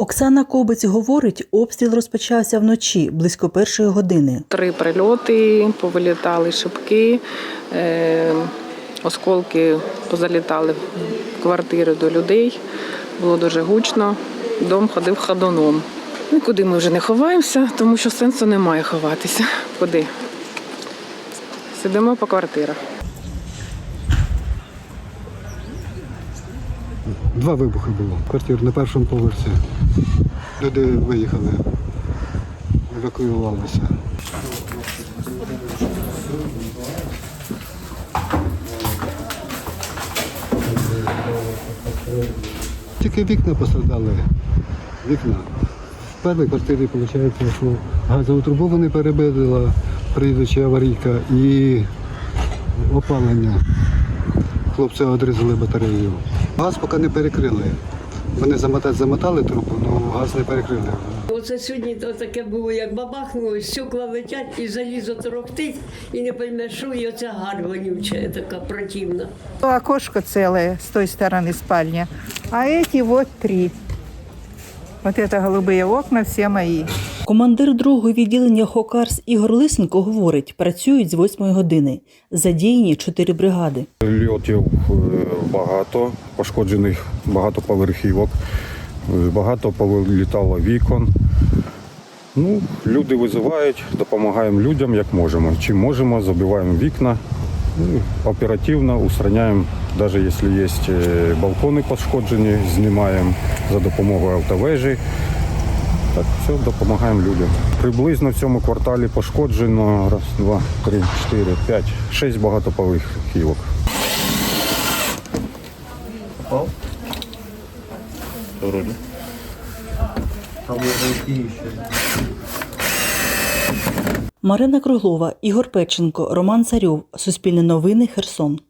Оксана Кобець говорить, обстріл розпочався вночі близько першої години. Три прильоти, повилітали шибки, е, осколки позалітали в квартири до людей. Було дуже гучно. Дом ходив ходуном. Нікуди ми вже не ховаємося, тому що сенсу немає ховатися. Куди? Сидимо по квартирах. Два вибухи було. Квартир на першому поверсі. Люди виїхали, евакуювалися. Тільки вікна пострадали. Вікна. В першій квартирі виходить, що газову трубу вони перебили, приїздячи аварійка і опалення Хлопці одрізали батарею. Газ поки не перекрили. Вони замотати замотали трубу, але газ не перекрили. Оце сьогодні то таке було, як бабахнуло, стекла летять і залізо торохтить, і не поймеш, що, і оця гарь вонюча, така противна. Окошко целое с той стороны спальня, а эти вот три. Вот это голубые окна все мои. Командир другого відділення Хокарс Ігор Лисенко говорить, працюють з 8 години. Задіяні чотири бригади. Льотів е, багато, пошкоджених багато поверхівок, е, багато повилітало вікон. Ну, люди визивають, допомагаємо людям як можемо. Чим можемо, забиваємо вікна, ну, оперативно устраняємо, навіть якщо є е, балкони пошкоджені, знімаємо за допомогою автовежі. Так, все, допомагаємо людям. Приблизно в цьому кварталі пошкоджено раз, два, три, чотири, п'ять, шість багатоповерхівок. Марина Круглова, Ігор Печенко, Роман Царьов. Суспільне новини. Херсон.